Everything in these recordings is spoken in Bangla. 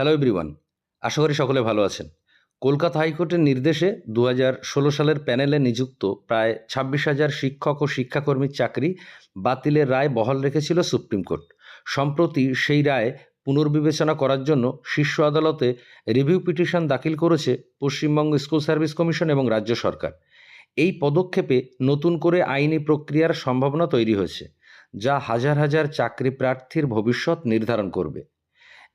হ্যালো এভরিওয়ান আশা করি সকলে ভালো আছেন। কলকাতা হাইকোর্টের নির্দেশে দু সালের প্যানেলে নিযুক্ত প্রায় ছাব্বিশ হাজার শিক্ষক ও শিক্ষাকর্মীর চাকরি বাতিলের রায় বহাল রেখেছিল সুপ্রিম কোর্ট। সম্প্রতি সেই রায় পুনর্বিবেচনা করার জন্য শীর্ষ আদালতে রিভিউ পিটিশন দাখিল করেছে পশ্চিমবঙ্গ স্কুল সার্ভিস কমিশন এবং রাজ্য সরকার। এই পদক্ষেপে নতুন করে আইনি প্রক্রিয়ার সম্ভাবনা তৈরি হয়েছে, যা হাজার হাজার চাকরি প্রার্থীর ভবিষ্যৎ নির্ধারণ করবে।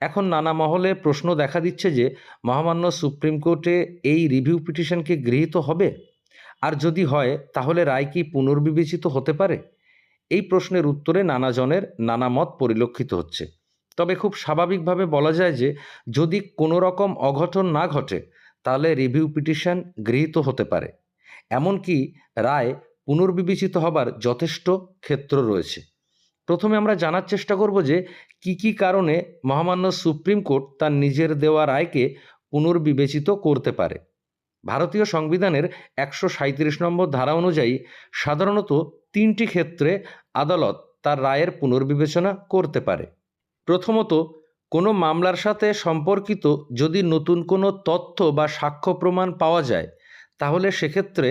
এখন নানা মহলে প্রশ্ন দেখা দিচ্ছে যে, মহামান্য সুপ্রিম কোর্টে এই রিভিউ পিটিশনকে গৃহীত হবে? আর যদি হয়, তাহলে রায় কি পুনর্বিবেচিত হতে পারে? এই প্রশ্নের উত্তরে নানাজনের নানা মত পরিলক্ষিত হচ্ছে। তবে খুব স্বাভাবিকভাবে বলা যায় যে, যদি কোনো রকম অঘটন না ঘটে, তাহলে রিভিউ পিটিশন গৃহীত হতে পারে। এমনকি রায় পুনর্বিবেচিত হবার যথেষ্ট ক্ষেত্র রয়েছে। প্রথমে আমরা জানার চেষ্টা করব যে কি কি কারণে মহামান্য সুপ্রিম কোর্ট তার নিজের দেওয়া রায়কে পুনর্বিবেচিত করতে পারে। ভারতীয় সংবিধানের একশো সাঁত্রিশ নম্বর ধারা অনুযায়ী সাধারণত তিনটি ক্ষেত্রে আদালত তার রায়ের পুনর্বিবেচনা করতে পারে। প্রথমত, কোনো মামলার সাথে সম্পর্কিত যদি নতুন কোনো তথ্য বা সাক্ষ্য প্রমাণ পাওয়া যায়, তাহলে সেক্ষেত্রে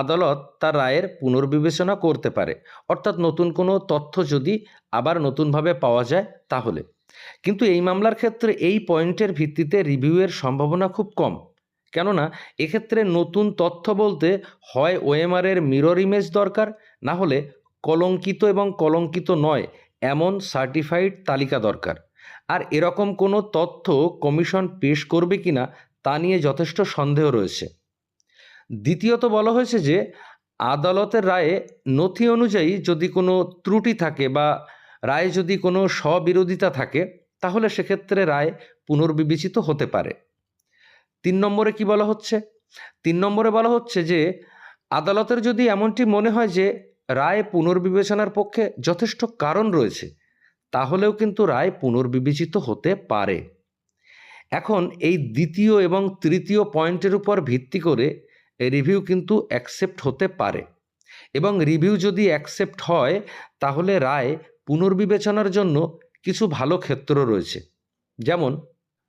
আদালত তার রায়ের পুনর্বিবেচনা করতে পারে। অর্থাৎ নতুন কোনো তথ্য যদি আবার নতুনভাবে পাওয়া যায় তাহলে। কিন্তু এই মামলার ক্ষেত্রে এই পয়েন্টের ভিত্তিতে রিভিউয়ের সম্ভাবনা খুব কম। কেননা, এক্ষেত্রে নতুন তথ্য বলতে হয় ওএমআরের মিরর ইমেজ দরকার, না হলে কলঙ্কিত এবং কলঙ্কিত নয়, এমন সার্টিফাইড তালিকা দরকার। আর এরকম কোনো তথ্য কমিশন পেশ করবে কিনা তা নিয়ে যথেষ্ট সন্দেহ রয়েছে। দ্বিতীয়ত বলা হয়েছে যে, আদালতের রায়ে নথি অনুযায়ী যদি কোনো ত্রুটি থাকে বা রায়ে যদি কোনো স্ববিরোধিতা থাকে, তাহলে সেক্ষেত্রে রায় পুনর্বিবেচিত হতে পারে। তিন নম্বরে কি বলা হচ্ছে? তিন নম্বরে বলা হচ্ছে যে, আদালতের যদি এমনটি মনে হয় যে, রায় পুনর্বিবেচনার পক্ষে যথেষ্ট কারণ রয়েছে, তাহলেও কিন্তু রায় পুনর্বিবেচিত হতে পারে। এখন এই দ্বিতীয় এবং তৃতীয় পয়েন্টের উপর ভিত্তি করে রিভিউ কিন্তু অ্যাকসেপ্ট হতে পারে। এবং রিভিউ যদি অ্যাকসেপ্ট হয়, তাহলে রায় পুনর্বিবেচনার জন্য কিছু ভালো ক্ষেত্র রয়েছে। যেমন,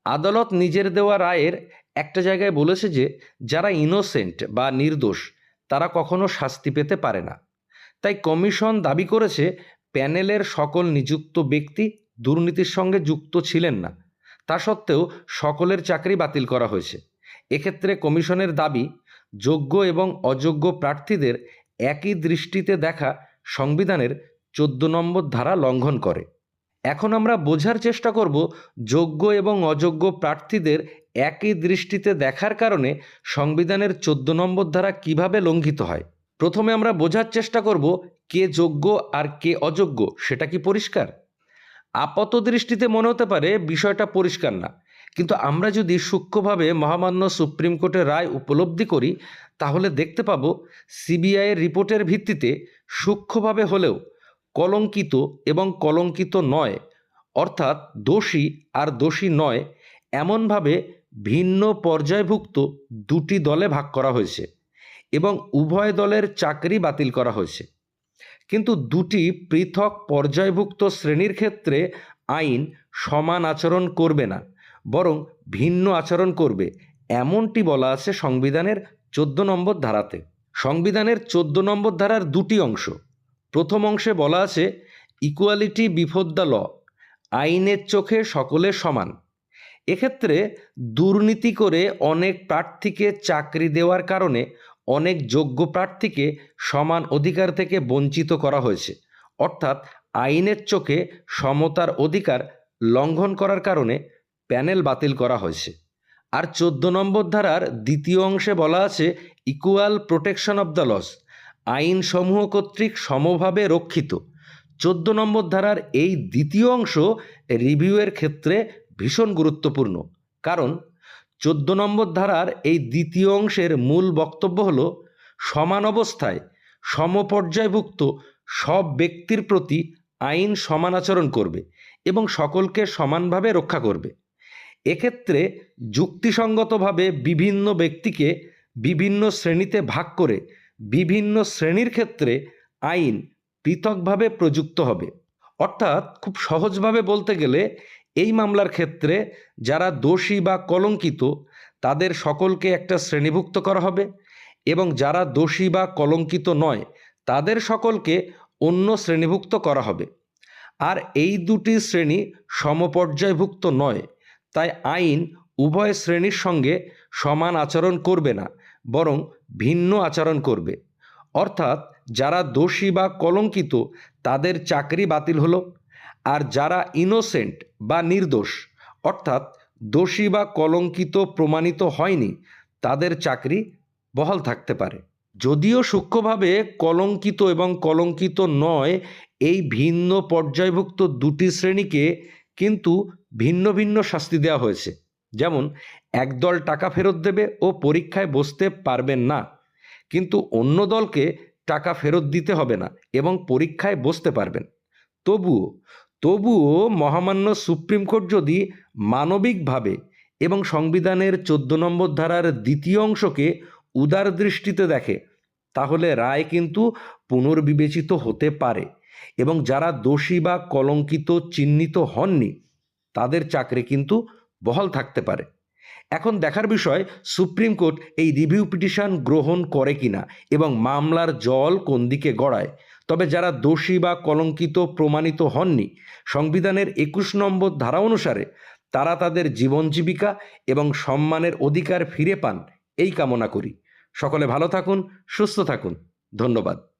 আদালত নিজের দেওয়া রায়ের একটা জায়গায় বলেছে যে, যারা ইনোসেন্ট বা নির্দোষ, তারা কখনো শাস্তি পেতে পারে না। তাই কমিশন দাবি করেছে, প্যানেলের সকল নিযুক্ত ব্যক্তি দুর্নীতির সঙ্গে যুক্ত ছিলেন না। তা সত্ত্বেও সকলের চাকরি বাতিল করা হয়েছে। এক্ষেত্রে কমিশনের দাবি যোগ্য এবং অযোগ্য প্রার্থীদের একই দৃষ্টিতে দেখা সংবিধানের চোদ্দ নম্বর ধারা লঙ্ঘন করে। এখন আমরা বোঝার চেষ্টা করব যোগ্য এবং অযোগ্য প্রার্থীদের একই দৃষ্টিতে দেখার কারণে সংবিধানের চোদ্দ নম্বর ধারা কীভাবে লঙ্ঘিত হয়। প্রথমে আমরা বোঝার চেষ্টা করব কে যোগ্য আর কে অযোগ্য, সেটা কি পরিষ্কার? আপাত দৃষ্টিতে মনে হতে পারে বিষয়টা পরিষ্কার না। কিন্তু আমরা যদি সূক্ষ্মভাবে মহামান্য সুপ্রিম কোর্টের রায় উপলব্ধি করি, তাহলে দেখতে পাব সিবিআইয়ের রিপোর্টের ভিত্তিতে সূক্ষ্মভাবে হলেও কলঙ্কিত এবং কলঙ্কিত নয়, অর্থাৎ দোষী আর দোষী নয়, এমনভাবে ভিন্ন পর্যায়ভুক্ত দুটি দলে ভাগ করা হয়েছে এবং উভয় দলের চাকরি বাতিল করা হয়েছে। কিন্তু দুটি পৃথক পর্যায়ভুক্ত শ্রেণির ক্ষেত্রে আইন সমান আচরণ করবে না। বরং ভিন্ন আচরণ করবে। এমনটি বলা আছে সংবিধানের চোদ্দ নম্বর ধারাতে। সংবিধানের চোদ্দ নম্বর ধারার দুটি অংশ। প্রথম অংশে বলা আছে, ইকুয়ালিটি বিফোর দ্য ল, আইনের চোখে সকলে সমান। এক্ষেত্রে দুর্নীতি করে অনেক প্রার্থীকে চাকরি দেওয়ার কারণে অনেক যোগ্য প্রার্থীকে সমান অধিকার থেকে বঞ্চিত করা হয়েছে। অর্থাৎ আইনের চোখে সমতার অধিকার লঙ্ঘন করার কারণে প্যানেল বাতিল করা হয়েছে। আর চোদ্দ নম্বর ধারার দ্বিতীয় অংশে বলা আছে equal protection of the laws আইন সমূহ কর্তৃক সমভাবে রক্ষিত। চোদ্দ নম্বর ধারার এই দ্বিতীয় অংশ রিভিউয়ের ক্ষেত্রে ভীষণ গুরুত্বপূর্ণ। কারণ চোদ্দ নম্বর ধারার এই দ্বিতীয় অংশের মূল বক্তব্য হল, সমান অবস্থায় সমপর্যায়ভুক্ত সব ব্যক্তির প্রতি আইন সমান আচরণ করবে এবং সকলকে সমানভাবে রক্ষা করবে। এক্ষেত্রে যুক্তিসঙ্গতভাবে বিভিন্ন ব্যক্তিকে বিভিন্ন শ্রেণীতে ভাগ করে বিভিন্ন শ্রেণির ক্ষেত্রে আইন পৃথকভাবে প্রযুক্ত হবে। অর্থাৎ খুব সহজভাবে বলতে গেলে এই মামলার ক্ষেত্রে যারা দোষী বা কলঙ্কিত, তাদের সকলকে একটা শ্রেণীভুক্ত করা হবে এবং যারা দোষী বা কলঙ্কিত নয়, তাদের সকলকে অন্য শ্রেণীভুক্ত করা হবে। আর এই দুটি শ্রেণি সমপর্যায়ভুক্ত নয় তাই আইন উভয় শ্রেণির সঙ্গে সমান আচরণ করবে না, বরং ভিন্ন আচরণ করবে। অর্থাৎ যারা দোষী বা কলঙ্কিত, তাদের চাকরি বাতিল হলো, আর যারা ইনোসেন্ট বা নির্দোষ, অর্থাৎ দোষী বা কলঙ্কিত প্রমাণিত হয়নি, তাদের চাকরি বহাল থাকতে পারে। যদিও সূক্ষ্মভাবে কলঙ্কিত এবং কলঙ্কিত নয়, এই ভিন্ন পর্যায়ভুক্ত দুটি শ্রেণীকে কিন্তু ভিন্ন ভিন্ন শাস্তি দেওয়া হয়েছে। যেমন, একদল টাকা ফেরত দেবে ও পরীক্ষায় বসতে পারবেন না। কিন্তু অন্য দলকে টাকা ফেরত দিতে হবে না এবং পরীক্ষায় বসতে পারবেন। তবুও তবুও মহামান্য সুপ্রিম কোর্ট যদি মানবিকভাবে এবং সংবিধানের চোদ্দ নম্বর ধারার দ্বিতীয় অংশকে উদার দৃষ্টিতে দেখে, তাহলে রায় কিন্তু পুনর্বিবেচিত হতে পারে। এবং যারা দোষী বা কলঙ্কিত চিহ্নিত হননি, তাদের চাকরি কিন্তু বহাল থাকতে পারে। এখন দেখার বিষয়, সুপ্রিম কোর্ট এই রিভিউ পিটিশন গ্রহণ করে কিনা এবং মামলার জল কোন দিকে গড়ায়? তবে যারা দোষী বা কলঙ্কিত প্রমাণিত হননি, সংবিধানের একুশ নম্বর ধারা অনুসারে তারা তাদের জীবন জীবিকা এবং সম্মানের অধিকার ফিরে পান, এই কামনা করি। সকলে ভালো থাকুন, সুস্থ থাকুন। ধন্যবাদ।